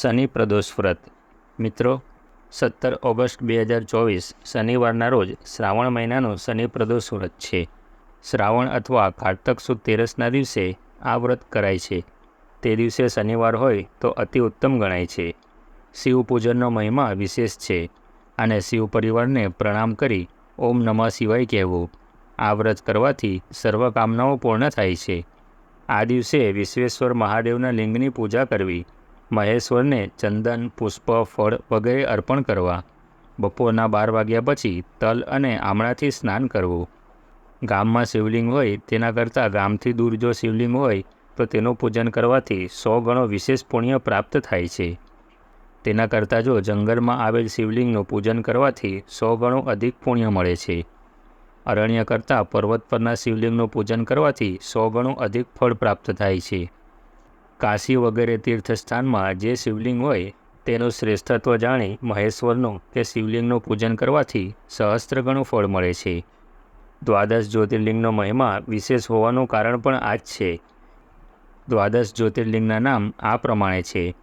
શનિ પ્રદોષ વ્રત. મિત્રો, સત્તર ઓગસ્ટ બે હજાર ચોવીસ શનિવારના રોજ શ્રાવણ મહિનાનું શનિ પ્રદોષ વ્રત છે. શ્રાવણ અથવા કારતક સુદ તેરસના દિવસે આ વ્રત કરાય છે. તે દિવસે શનિવાર હોય તો અતિ ઉત્તમ ગણાય છે. શિવ પૂજનનો મહિમા વિશેષ છે અને શિવ પરિવારને પ્રણામ કરી ઓમ નમઃ શિવાય કહેવું. આ વ્રત કરવાથી સર્વ કામનાઓ પૂર્ણ થાય છે. આ દિવસે વિશ્વેશ્વર મહાદેવના લિંગની પૂજા કરવી મહેશ્વરને ચંદન, પુષ્પ, ફળ વગેરે અર્પણ કરવા. બપોરના બાર વાગ્યા પછી તલ અને આમળાથી સ્નાન કરવું. ગામમાં શિવલિંગ હોય તેના કરતાં ગામથી દૂર જો શિવલિંગ હોય, તો તેનું પૂજન કરવાથી સો ગણો વિશેષ પુણ્ય પ્રાપ્ત થાય છે. તેના કરતાં જો જંગલમાં આવેલ શિવલિંગનું પૂજન કરવાથી સો ગણું અધિક પુણ્ય મળે છે. અરણ્ય કરતાં પર્વત પરના શિવલિંગનું પૂજન કરવાથી સો ગણું અધિક ફળ પ્રાપ્ત થાય છે. કાશી વગેરે તીર્થસ્થાનમાં જે શિવલિંગ હોય, તેનું શ્રેષ્ઠત્વ જાણી મહેશ્વરનું કે શિવલિંગનું પૂજન કરવાથી સહસ્ત્ર ગણું ફળ મળે છે. દ્વાદશ જ્યોતિર્લિંગનો મહિમા વિશેષ હોવાનું કારણ પણ આ જ છે. દ્વાદશ જ્યોતિર્લિંગના નામ આ પ્રમાણે છે.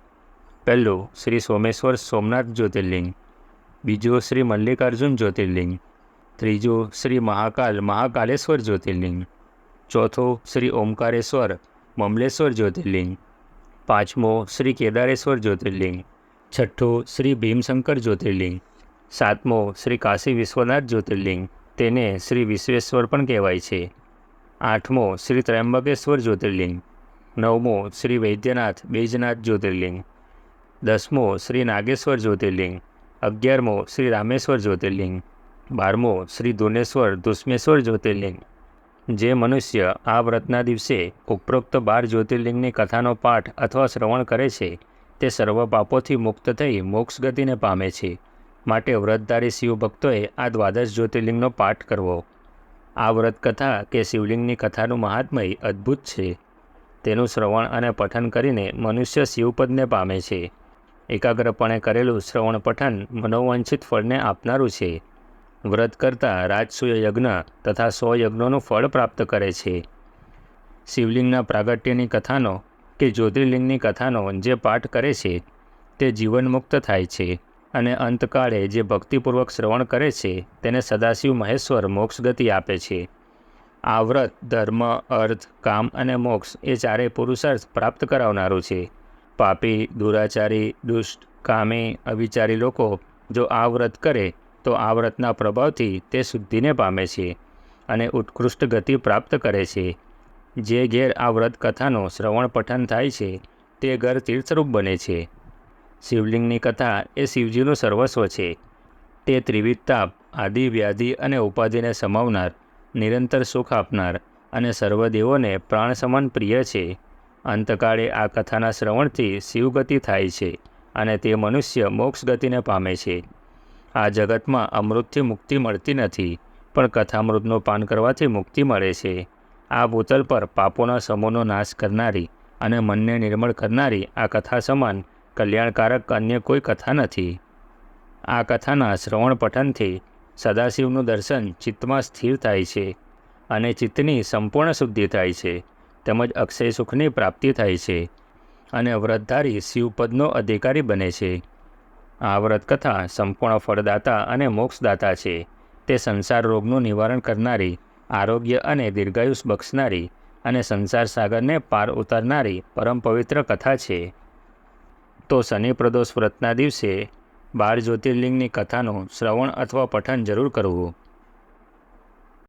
પહેલું શ્રી સોમેશ્વર સોમનાથ જ્યોતિર્લિંગ. બીજું શ્રી મલ્લિકાર્જુન જ્યોતિર્લિંગ. ત્રીજું શ્રી મહાકાલ મહાકાલેશ્વર જ્યોતિર્લિંગ. ચોથું શ્રી ઓમકારેશ્વર મમલેશ્વર જ્યોતિર્લિંગ. પાંચમો શ્રી કેદારેશ્વર જ્યોતિર્લિંગ. છઠ્ઠું શ્રી ભીમશંકર જ્યોતિર્લિંગ. સાતમો શ્રી કાશી વિશ્વનાથ જ્યોતિર્લિંગ. તેને શ્રી વિશ્વેશ્વર પણ કહેવાય છે. આઠમો શ્રી ત્ર્યંબકેશ્વર જ્યોતિર્લિંગ. નવમો શ્રી વૈદ્યનાથ બેજનાથ જ્યોતિર્લિંગ. દસમો શ્રી નાગેશ્વર જ્યોતિર્લિંગ. અગિયારમો શ્રી રામેશ્વર જ્યોતિર્લિંગ. બારમો શ્રી ધુનેશ્વર ધુસ્મેશ્વર જ્યોતિર્લિંગ. જે મનુષ્ય આ વ્રતના દિવસે ઉપરોક્ત બાર જ્યોતિર્લિંગની કથાનો પાઠ અથવા શ્રવણ કરે છે, તે સર્વ પાપોથી મુક્ત થઈ મોક્ષ ગતિને પામે છે. માટે વ્રતધારી શિવ ભક્તોએ આ દ્વાદશ જ્યોતિર્લિંગનો પાઠ કરવો. આ વ્રત કથા કે શિવલિંગની કથાનું મહાત્મય અદ્ભુત છે. તેનું શ્રવણ અને પઠન કરીને મનુષ્ય શિવપદને પામે છે. એકાગ્રપણે કરેલું શ્રવણ પઠન મનોવાંછિત ફળને આપનારું છે. વ્રત કરતાં રાજસૂય યજ્ઞ તથા સો યજ્ઞોનું ફળ પ્રાપ્ત કરે છે. શિવલિંગના પ્રાગટ્યની કથાનો કે જ્યોતિર્લિંગની કથાનો જે પાઠ કરે છે તે જીવનમુક્ત થાય છે અને અંતકાળે જે ભક્તિપૂર્વક શ્રવણ કરે છે તેને સદાશિવ મહેશ્વર મોક્ષ ગતિ આપે છે. આ વ્રત ધર્મ, અર્થ, કામ અને મોક્ષ એ ચારેય પુરુષાર્થ પ્રાપ્ત કરાવનારું છે. પાપી, દુરાચારી, દુષ્ટ, કામી, અવિચારી લોકો જો આ વ્રત કરે તો આ વ્રતના પ્રભાવથી તે શુદ્ધિને પામે છે અને ઉત્કૃષ્ટ ગતિ પ્રાપ્ત કરે છે. જે ઘેર આ વ્રત કથાનું શ્રવણ પઠન થાય છે, તે ઘર તીર્થરૂપ બને છે. શિવલિંગની કથા એ શિવજીનું સર્વસ્વ છે. તે ત્રિવિધ તાપ, આદિ વ્યાધિ અને ઉપાધિને સમાવનાર, નિરંતર સુખ આપનાર અને સર્વદેવોને પ્રાણ સમાન પ્રિય છે. અંતકાળે આ કથાના શ્રવણથી શિવગતિ થાય છે અને તે મનુષ્ય મોક્ષ ગતિને પામે છે. આ જગતમાં અમૃતથી મુક્તિ મળતી નથી, પણ કથામૃતનું પાન કરવાથી મુક્તિ મળે છે. આ ભૂતલ પર પાપોના સમૂહનો નાશ કરનારી અને મનને નિર્મળ કરનારી આ કથા સમાન કલ્યાણકારક અન્ય કોઈ કથા નથી. આ કથાના શ્રવણ પઠનથી સદાશિવનું દર્શન ચિત્તમાં સ્થિર થાય છે અને ચિત્તની સંપૂર્ણ શુદ્ધિ થાય છે, તેમજ અક્ષય સુખની પ્રાપ્તિ થાય છે અને વ્રતધારી શિવપદનો અધિકારી બને છે. આ વ્રતકથા સંપૂર્ણ ફળદાતા અને મોક્ષદાતા છે. તે સંસાર રોગનું નિવારણ કરનારી, આરોગ્ય અને દીર્ઘાયુષ બક્ષનારી અને સંસાર સાગરને પાર ઉતારનારી પરમ પવિત્ર કથા છે. તો શનિ પ્રદોષ વ્રતના દિવસે બાર જ્યોતિર્લિંગની કથાનું શ્રવણ અથવા પઠન જરૂર કરવું.